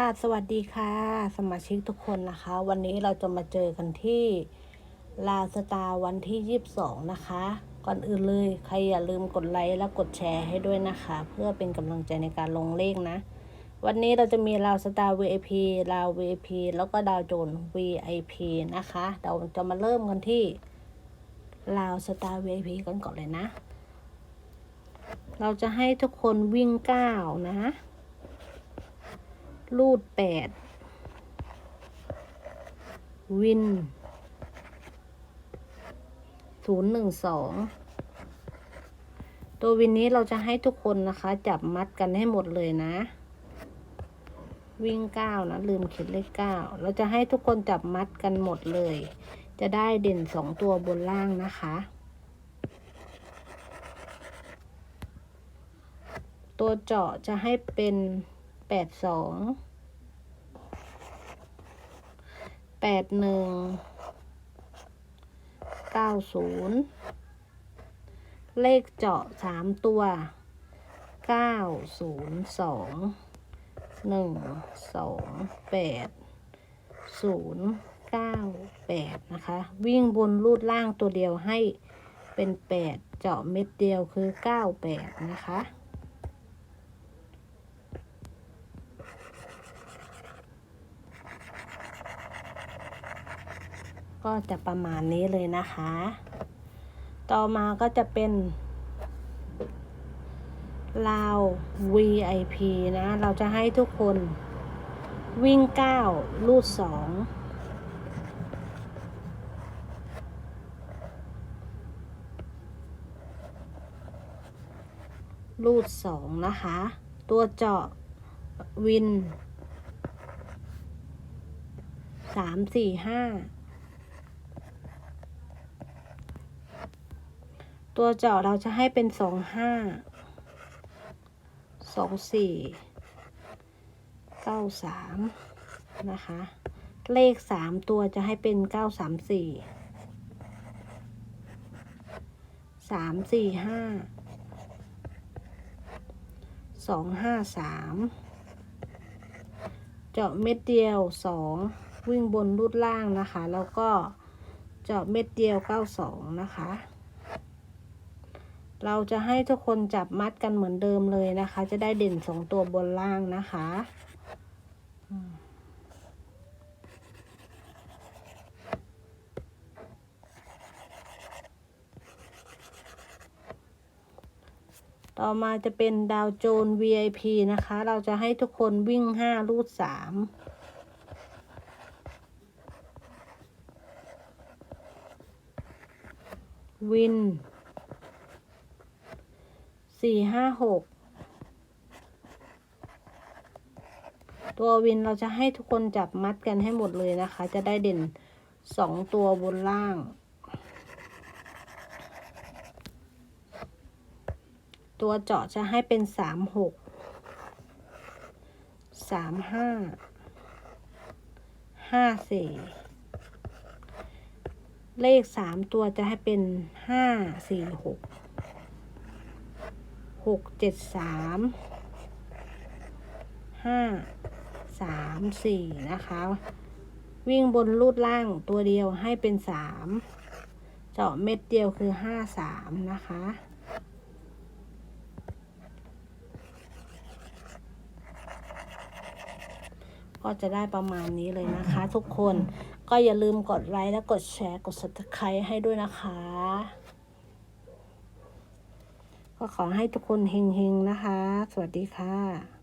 ค่ะสวัสดีค่ะ สมาชิกทุกคนนะคะ วันนี้เราจะมาเจอกันที่ลาสตาวันที่ 22 นะคะ ก่อนอื่นเลย ใครอย่าลืมกดไลค์และกดแชร์ให้ด้วยนะคะ เพื่อเป็นกำลังใจในการลงเลขนะ วันนี้เราจะมีลาวสตาร์ VIP ลาว VIP แล้วก็ดาวโจน VIP นะคะเราจะมาเริ่มกันที่ลาวสตาร์ VIP กันก่อนเลยนะ เราจะให้ทุกคนวิ่งก้านะ รูดแปดวินศูนย์หนึ่งสองตัววินนี้เราจะให้ทุกคนนะคะ จับมัดกันให้หมดเลยนะ วิ่งเก้านะ ลืมเขียนเลขเก้าเราจะให้ทุกคนจับมัดกันหมดเลย จะได้เด่นสองตัวบนล่างนะคะ ตัวเจาะจะให้เป็น ปดสองแปดหนึ่งเก้าศูนย์เลขเจาะสามตัวเก้าศูนย์สองหนึ่งสองแปดศูนย์เก้าแปดนะคะ วิ่งบนรูดล่างตัวเดียวให้เป็นแปดเจาะเม็ดเดียวคือเก้าแปดนะคะ ก็จะประมาณนี้เลยนะคะ ต่อมาก็จะเป็นลาว VIP นะ เราจะให้ทุกคนวิ่งก้าวลูดสองลูดสองนะคะ ตัวเจาะวินสามสี่ห้า ตัวเจาะเราจะให้เป็นสองห้าสองสี่เก้าสามนะคะ เลขสามตัวจะให้เป็นเก้าสามสี่สามสี่ห้าสองห้าสามเจาะเม็ดเดียวสองวิ่งบนรูดล่างนะคะ แล้วก็เจาะเม็ดเดียวเก้าสองนะคะ เราจะให้ทุกคนจับมัดกันเหมือนเดิมเลยนะคะ จะได้เด่นสองตัวบนล่างนะคะต่อมาจะเป็นดาวโจน VIP นะคะ เราจะให้ทุกคนวิ่งห้ารูดสามวิน สี่ห้าหกตัววินเราจะให้ทุกคนจับมัดกันให้หมดเลยนะคะ จะได้เด่นสองตัวบนล่าง ตัวเจาะจะให้เป็นสามหกสามห้าห้าสี่เลขสามตัวจะให้เป็นห้าสี่หก หกเจ็ดสามห้าสามสี่นะคะ วิ่งบนรูดล่างตัวเดียวให้เป็นสามเจาะเม็ดเดียวคือห้าสามนะคะก็จะได้ประมาณนี้เลยนะคะทุกคนก็อย่าลืมกดไลค์และกดแชร์กด subscribe ให้ด้วยนะคะ ก็ขอให้ทุกคนเฮงๆนะคะ สวัสดีค่ะ